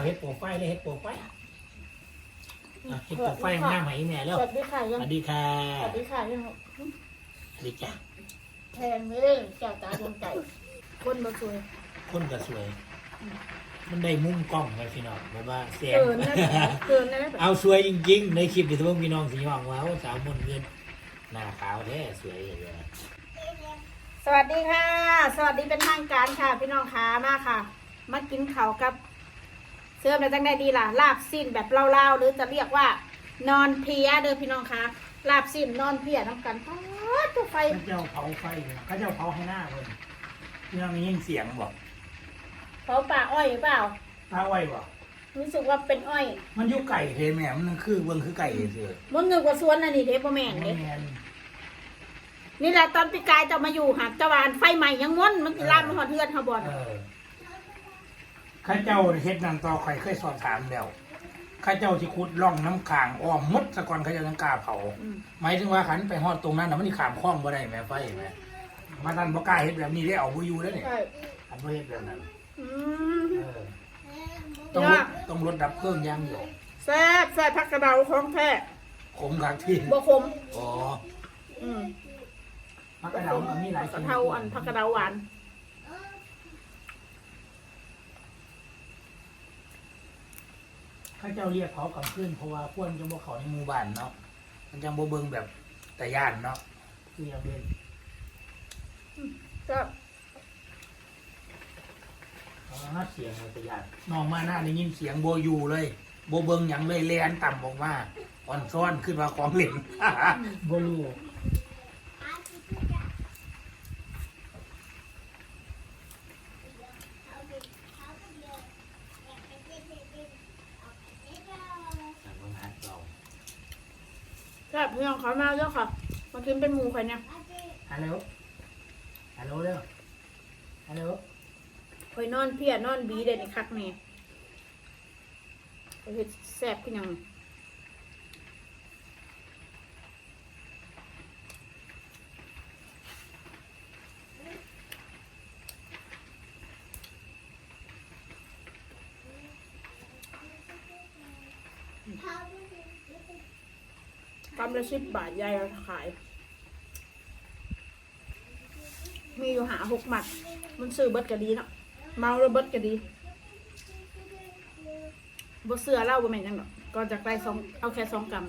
เอาเฮ็ดโปรไฟล์เลยเฮ็ดโปรไฟล์อะเฮ็ดโปรไฟล์หน้าใหม่แม่แล้วสวัสดีค่ะสยังวัสดีค่ะสวัสดีค่ะยังสวัสดีจ้ะแทนเลยแก้วตาดวงใจคนบ่สวย คนก็สวย มันได้มุมกล้องไปพี่น้องแบบว่าเสียงเกินนั่นแหละเกินนั่นแหละเอาสวยจริงๆ ในคลิปที่ทุกพี่น้องสีห้องว้าวสาวมนต์เงินหน้าขาวแท้สวยเลย สวัสดีค่ะ สวัสดีเป็นทางการค่ะ พี่น้องขามาค่ะ มากินข้าวกับ เสื้อแบบจังได้ดีล่ะลาบสิ้นแบบเล่าๆหรือจะเรียกว่านอนเพลียเด้อพี่น้องคะลาบสิ้นนอนเพลียน้ำกันป๊าดตัวไฟข้าเจ้าเผาไฟเนี่ยข้าเจ้าเผาให้หน้าเลยพี่น้องมียินเสียงบอกเขาป่าอ้อยหรือเปล่าตาไว้บอกรู้สึกว่าเป็นอ้อย มันอยุไก่เทแม่มันคือเบิ่งคือไก่เสือมันนึกว่าสวนอันนี้เด้พ่อแม่นแมเด้นนี่แหละตอนปีกายจะมาอยู่หาดตะวันไฟใหม่ยังม้วนมันลามมาหอดเทือนเขาบอลเออ ข้าเจ้าเฮ็ดนันต่อใครเคยสอบถามแล้วข้าเจ้าที่ขุดร่องน้ำขางอ้อมหมดสะก่อนข้าเจ้าต้องกล้าเผาหมายถึงว่าขันไปฮอดตรงนั้นน่ะมันนี่ขามคล้องบ่ได้แม่ไฟแม่มาทันบ่กล้าเฮ็ดแบบนี้ได้เอาบ่อยู่แล้วนี่ใช่อันบ่เฮ็ดแบบนั้นอืเอมอต้องรถต้องรถดับเครื่องอยางเดียวแซ่บแซ่บผักกระเดาของแท้ขมคักที่บัวคมอ๋ออืมมักกระเดามันมีหลายกระเทาอันผักกระเดาหวาน ข้าเจ้าเรียกเขากลับคืนเพราะว่าพวกมันจะบ่เข้าในหมู่บ้านเนาะมันจังบ่เบิ่งแบบแต่ย่านเนาะคืออย่างเป็นก็อ๋อเสียงมันแต่ย่านน้องมาหน้าได้ยินเสียงบ่อยู่เลยบ่เบิ่งหยังเลยแล่นต่ำออกมาอ่อนซ้อนขึ้นมาของเหล่น บ่รู้ จากเมืองฮัดเรา แซ่บพี่น้องเขามาเยอะค่ะ มากินเป็นหมูไข่เนี่ยฮัลโหลฮัลโหลเร็วฮัลโหลคอยนอนเพียนอนบีเด่นอีกคักแม่เอาเฮ็ดแซ่บขึ้นยัง กำละสิบบาทยายเอาขาย มีอยู่หาหกหมัด มันซื้อเบิดก็ดีเนาะเมาแล้วเบิดก็ดีบ่เสือเหล่าบ่แม่นจังดอกก่อนจากได้สองเอาแค่สองกรัม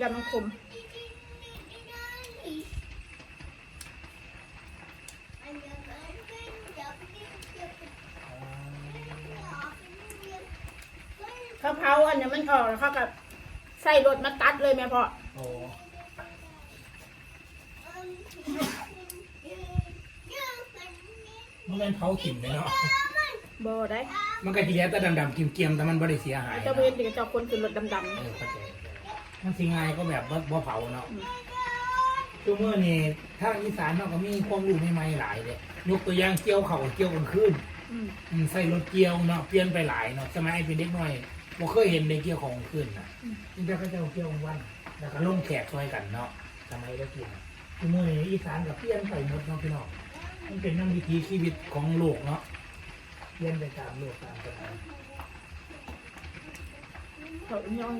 ยำมันขมข้าวเผาอันนี้มันออกแล้วเขากับ ใส่รถมาตัดเลยแม่พ่อโอ้มันเป็นเผาถิ่นเลยเนาะ บ่ได้มันก็ทีเดียวแต่ดำๆเกรียมๆแต่มันบ่ได้เสียหายเจ้าเวรเด็กเจ้าคนขึ้นรถดำเออเข้าใจมันสิง่ายก็แบบบ่บ่เผาเนาะทุกเมื่อนี่ทางอีสานเนาะก็มีความรู้ใหม่ๆหลายเลยยกตัวอย่างเกี่ยวเขาวเกี่ยวกลางคืนๆอืม อืมใส่รถเกี่ยวเนาะเปลี่ยนไปหลายเนาะสมัยเป็นเด็กน้อย บ่เคยเห็นในเกี่ยวของขึ้นนะนี่แต่เขาเจ้าเกี่ยวกลางวัน แล้วก็ลงแขกช่วยกันเนาะสมัยได้กินคือเมื่อนี้อีสานกับเปลี่ยนไปหมดเนาะพี่น้องมันเป็นน้ำวิถีชีวิตของโลกเนาะเปลี่ยนไปตามโลกตามสมัยเขาย้อน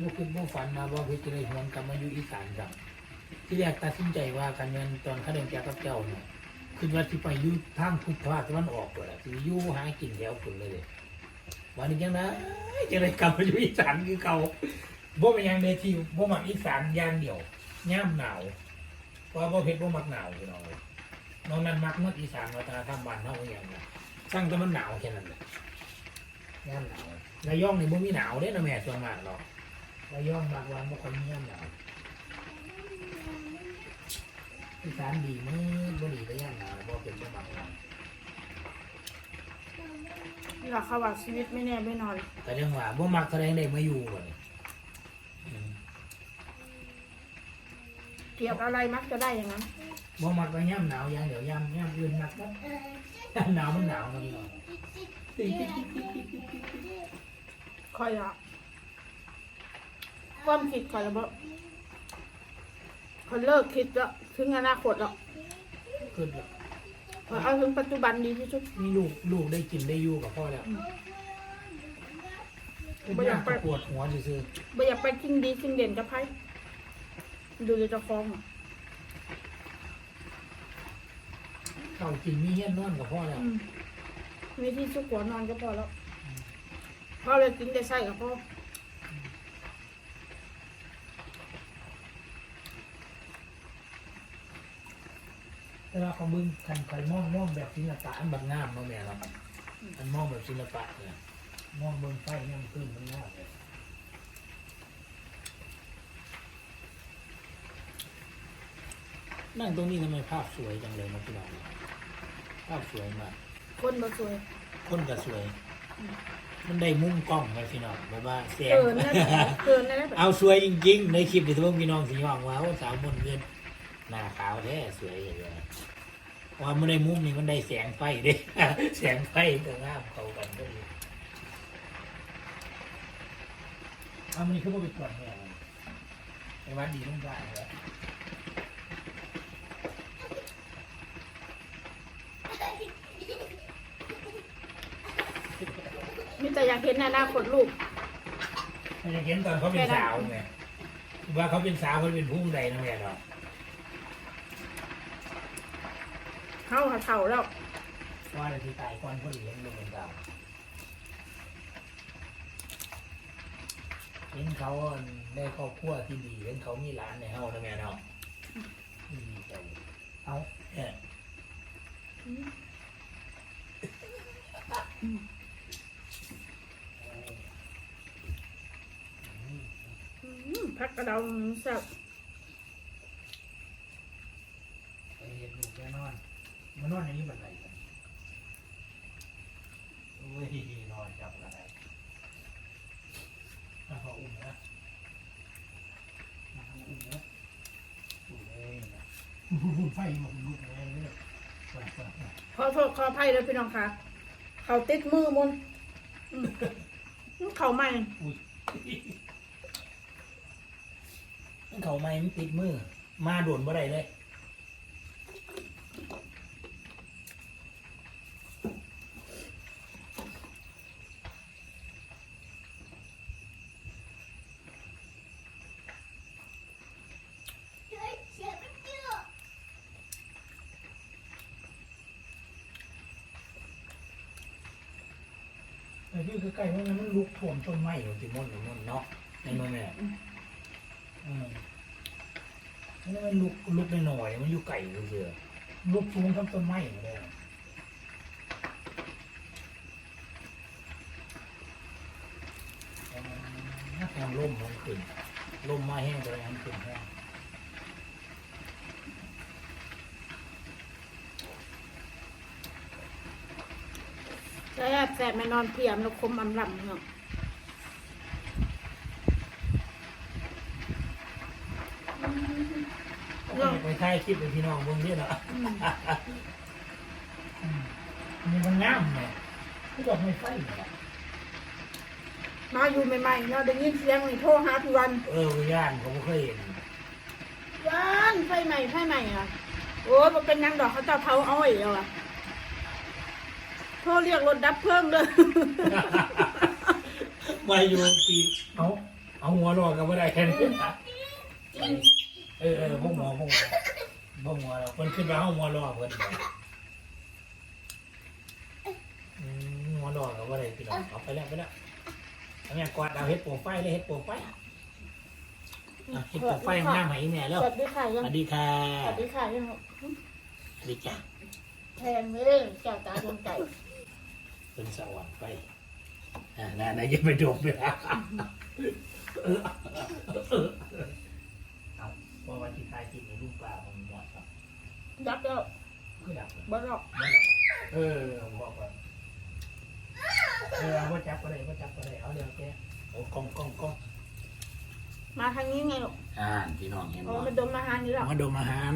บ่คิดบ่ฝันมาบ่เฮ็ดจะได้หวนกลับมาอยู่อีสานครับที่แรกตัดสินใจว่ากันเงินตอนเขาเดินจากกับเจ้าเนี่ย คือว่าสิไปอยู่ทางพุทธภาคตะวันออกเลยสิอยู่หากินแถวคุณเลย วันนี้ยังนะจะได้กลับมาอยู่อีสานคือเก่าบ่เป็นยังเดทีบ่มักอีสานอย่างเดียวย่ามหนาวเพราะว่าบ่เผ็ดบ่มักหนาวพี่น้องเลยน้องนั้นมักมื่ออีสานวัฒนธรรมบ้านเฮาอย่างนั้นสร้างแต่มันหนาวแค่นั้นแหละย่ามหนาวระยองนี่บ่มีหนาวเด้นะแม่ส่วนมากหรอกระยองบางวันบ่ค่อยมีย่ามหนาว อีสานดีมื้อบ่ดีแต่ย่ามหนาวบ่เป็นบ่มักหนาวนี่ล่ะเขาว่าชีวิตไม่แน่ไม่นอน แต่เรื่องว่าบ่มักแสดงได้มาอยู่บ่นี่อืมเกลียดอะไรมักจะได้อย่างนั้น บ่มักไปย่ำหนาวอย่างเดี๋ยวย่ำย่ำอื่นมักครับย่ำหนาวมันหนาวครับพี่น้องคอยละความคิดคอยละบ่คอยเลิกคิดละ ถึงอนาคตหรอกขึ้นแล้วเอาเอาถึงปัจจุบันดีที่สุด มีลูกลูกได้กินได้อยู่กับพ่อแล้วอืมไม่อยากไป ปวดหัวซื่อบ่อยากไปชิงดีชิงเด่นกับไพ่ดูเลยเจะฟ้าของอะๆเขากินมีเงี้ยนอนกับพ่อแล้ว อืมมีที่สุขหัวนอนก็พอแล้วพ่อเลยกินได้ใส่กับพ่อ แต่ว่าเขามึงคันใครมองมองแบบศิลปะอันบางงามเนาะแม่เนาะอันมองแบบศิลปะเนี่ยมองเบิ่งไฟเนี่ยมันขึ้นมันงามเลยนั่งตรงนี้ทำไมภาพสวยจังเลยนะพี่น้องภาพสวยมาก คนบ่สวย คนก็สวย มันได้มุมกล้องไหมพี่น้องแบบว่าแสงเกินนะเกินนะแบบเอาสวยจริง ๆ ในคลิปที่ทุกพี่น้องสิย่องว่าโอ้สาวมนต์เงิน หน้าขาวแท้สวยอย่างเงี้ยว่ามันได้มุมนี่มันได้แสงไฟเด้แสงไฟก็งามเข้ากันก็ดีเอามันนี่คือว่าไปตรวจแม่มันไปวัดดีต้องการแล้วมีแต่อยากเห็นอนาคตลูกมันจะเห็นตอนเขาเป็นสาวไงว่าเขาเป็นสาวเขาเป็นผู้ใดนะแม่เนาะ เข้าหาเท่าแล้วว่าอะไรที่ตายก่อนเขาเลี้ยงลูกเป็นสาวเห็นเขาได้ครอบครัวที่ดีเห็นเขามีหลานในเฮานะแม่เนาะดีใจเอาเนี่ยอืมพักกระเดาแซ่บ ไปเห็นลูกแน่นอน มานอนในนี้บันไดกันโอ้ยนอนจับอะไรถ้าเขาอุ้มนะถ้าเขาอุ้มนะอุ้มเลยนะอุ้มไฟมันลุกเลยเนี่ยไปไปไปขอโทษขออภัยเลยพี่น้องค่ะ เขาติดมือมนอืมเขาใหม่อุ้ยเขาไม่ติดมือ มาโดนบ่ได้เลย ไอ้ที่คือใกล้ว่ามันลุกท่วมต้นไม้อยู่ที่มนต์หรือมนเนาะในโมแม่อืมนี่มันลุกลุกหน่อยๆมันอยู่ไก่เสือลุกสูงทั้งต้นไม้อยู่เลยแห้งลมมันขึ้นลมมาแห้งตัวนั้นขึ้นแห้ง ซ่บแซ่บแม่นอนเพียมแล้วคมอำลำเนาะไปถ่ายคลิปเป็นพี่น้องเบิ่งเนี่ยเนาะอืมอืมนี่มันงามเนี่ยที่ดอกไม้ไฟเนี่ยมาอยู่ใหม่ๆเนาะได้ยินเสียงนี่โทรหาทุกวัน เออย่านผมเคยเห็นย่านไฟใหม่ไฟใหม่อะโอ้ยมันเป็นหยังดอกเขาเจะเผาอ้อยแล้วอะโทรเรียกรถดับเพลิ่งเลยมาอยู่ปีเอาเอาหัวรอกันไม่ได้แค่นี้เออเออพวกหมอพวกหมอพวกหมอเราคนขึ้นมาเอาหัวรอเพิ่นอืมหัวรอกันว่าไรพี่น้องเอาไปแล้วไปแล้วเอาแม่กวาดเอาเฮ็ดโปรไฟล์เลยเฮ็ดโปรไฟล์อะเฮ็ดโปรไฟล์หน้าใหม่แม่แล้วสวัสดีค่ะสยังวัสดีค่ะสวัสดีค่ะยังสวัสดีจ้ะแทนเลยเจ้าตาดวงใจ เป็นสวรรค์ไปอ่าน่าน่าจะไปดมไปแล้วเออเออเอาพอวันที่ทายจิตในรูปปลามันหมดครับดับแล้วก็ดับเลยบ่หรอกไม่ดับเออบอกก่อนเออเอาว่าจับก็ได้ว่าจับก็ได้เอาเดี๋ยวแกโอ้กล้องกล้องกล้องมาทางนี้ไงลูกอ่าพี่น้องเห็นโอ้ไหมมาดมอาหารนี่หรอกมาดมอาหาร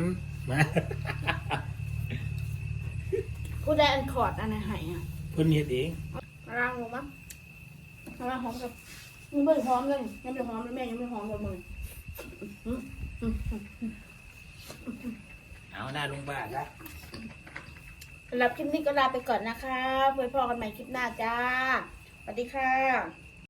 มาผู้ใดอันขอดอันไหนใหายอะ เพิ่นเฮ็ดเองมาล้างลงมั้งมาล้างหอมกับยังไม่หอมเลยยังไม่หอมเลยแม่ยังไม่หอมเลยมึงอืมอือืมอืมหน้าลุงบ้านละสำหรับคลิปนี้ก็ลาไปก่อนนะคะไว้พอกันใหม่คลิปหน้าจ้า สวัสดีค่ะ